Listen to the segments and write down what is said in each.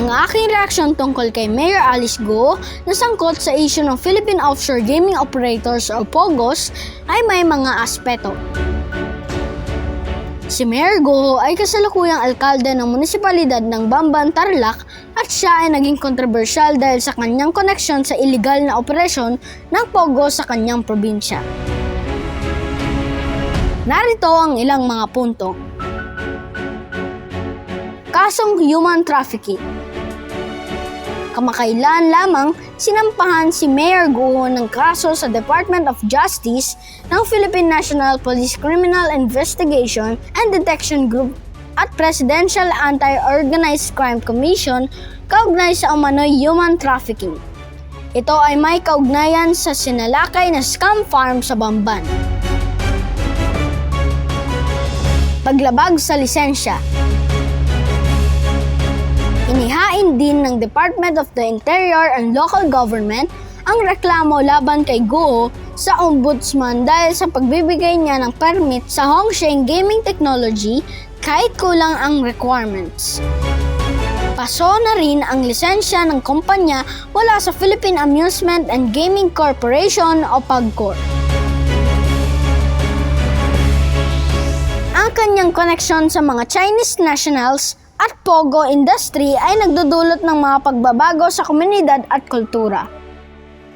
Ang aking reaksyon tungkol kay Mayor Alice Go na sangkot sa issue ng Philippine Offshore Gaming Operators o POGOS ay may mga aspeto. Si Mayor Go ay kasalukuyang alkalde ng munisipalidad ng Bamban, Tarlac at siya ay naging kontrobersyal dahil sa kanyang koneksyon sa illegal na operasyon ng Pogo sa kanyang probinsya. Narito ang ilang mga punto. Kasong human trafficking. Kamakailan lamang sinampahan si Mayor Guo ng kaso sa Department of Justice ng Philippine National Police Criminal Investigation and Detection Group at Presidential Anti-Organized Crime Commission kaugnay sa umano'y human trafficking. Ito ay may kaugnayan sa sinalakay na scam farm sa Bamban. Paglabag sa lisensya. Inihain din ng Department of the Interior and Local Government ang reklamo laban kay Guo sa Ombudsman dahil sa pagbibigay niya ng permit sa Hongsheng Gaming Technology kahit kulang ang requirements. Paso na rin ang lisensya ng kumpanya mula sa Philippine Amusement and Gaming Corporation o PAGCOR. Ang kanyang koneksyon sa mga Chinese nationals at Pogo industry ay nagdudulot ng mga pagbabago sa komunidad at kultura.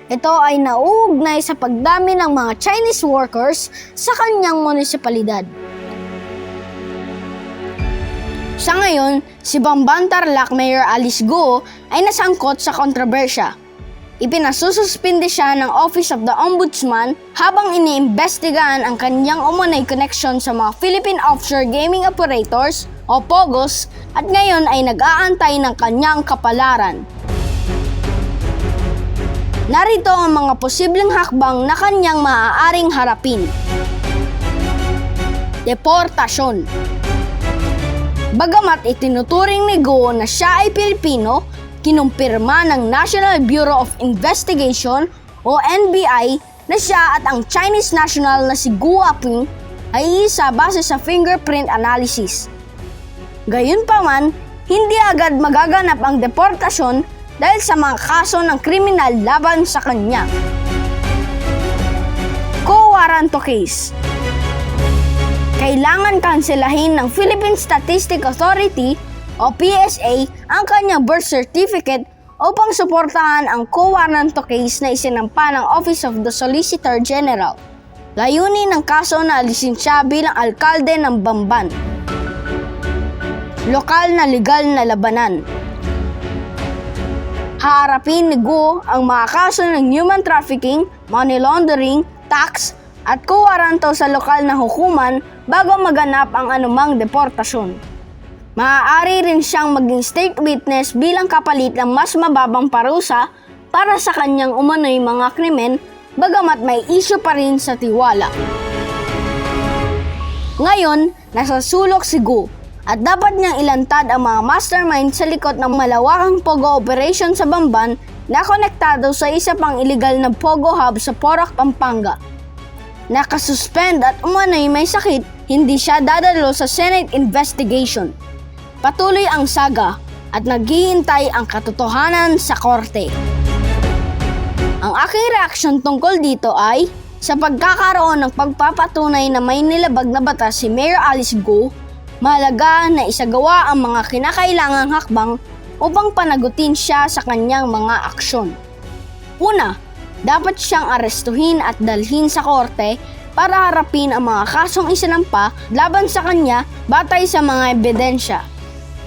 Ito ay nauugnay sa pagdami ng mga Chinese workers sa kanyang munisipalidad. Sa ngayon, si Bamban Tarlac Mayor Alice Guo ay nasangkot sa kontrobersya. Ipinasususpindi siya ng Office of the Ombudsman habang iniimbestigahan ang kanyang umunay connection sa mga Philippine Offshore Gaming Operators o POGOS at ngayon ay nag-aantay ng kanyang kapalaran. Narito ang mga posibleng hakbang na kanyang maaaring harapin. Deportasyon Bagamat itinuturing ni Go na siya ay Pilipino, kinumpirma ng National Bureau of Investigation o NBI na siya at ang Chinese national na si Gu Aping ay isa base sa fingerprint analysis. Gayunpaman, hindi agad magaganap ang deportasyon dahil sa mga kaso ng kriminal laban sa kanya. Co-warranto case Kailangan kanselahin ng Philippine Statistic Authority o PSA ang kanyang birth certificate upang suportahan ang co-warranto case na isinampa ng Office of the Solicitor General. Layunin ng kaso na alisin siya bilang alkalde ng Bamban lokal na legal na labanan. Haharapin ni Guo ang mga kaso ng human trafficking, money laundering, tax, at kuwaranto sa lokal na hukuman bago maganap ang anumang deportasyon. Maaari rin siyang maging state witness bilang kapalit ng mas mababang parusa para sa kanyang umano'y mga krimen bagamat may issue pa rin sa tiwala. Ngayon, nasa sulok si Gu at dapat niyang ilantad ang mga mastermind sa likod ng malawakang Pogo operation sa Bamban na konektado sa isa pang illegal na Pogo hub sa Porac, Pampanga. Nakasuspend at umano'y may sakit, hindi siya dadalo sa Senate investigation. Patuloy ang saga at naghihintay ang katotohanan sa korte. Ang aking reaksyon tungkol dito ay sa pagkakaroon ng pagpapatunay na may nilabag na batas si Mayor Alice Go Mahalaga na isagawa ang mga kinakailangang hakbang upang panagutin siya sa kanyang mga aksyon. Una, dapat siyang arestuhin at dalhin sa korte para harapin ang mga kasong isinampa laban sa kanya batay sa mga ebidensya.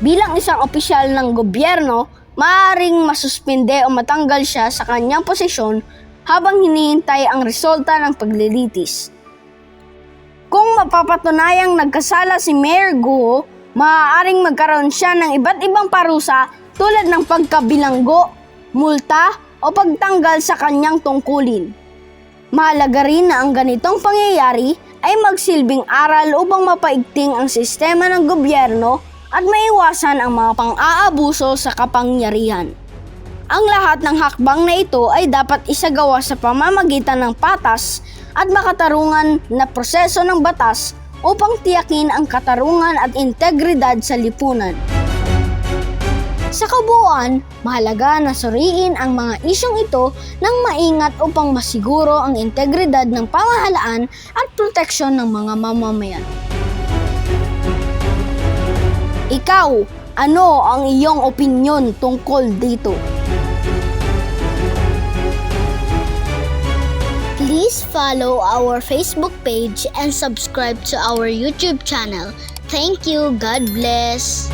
Bilang isang opisyal ng gobyerno, maaaring masuspinde o matanggal siya sa kanyang posisyon habang hinihintay ang resulta ng paglilitis. Kung mapapatunayang nagkasala si Mayor Guo, maaaring magkaroon siya ng iba't ibang parusa tulad ng pagkabilanggo, multa o pagtanggal sa kanyang tungkulin. Mahalaga rin na ang ganitong pangyayari ay magsilbing aral upang mapaigting ang sistema ng gobyerno at maiwasan ang mga pang-aabuso sa kapangyarihan. Ang lahat ng hakbang na ito ay dapat isagawa sa pamamagitan ng patas at makatarungan na proseso ng batas upang tiyakin ang katarungan at integridad sa lipunan. Sa kabuuan, mahalaga na suriin ang mga isyong ito ng maingat upang masiguro ang integridad ng pamahalaan at proteksyon ng mga mamamayan. Ikaw, ano ang iyong opinyon tungkol dito? Please follow our Facebook page and subscribe to our YouTube channel. Thank you. God bless.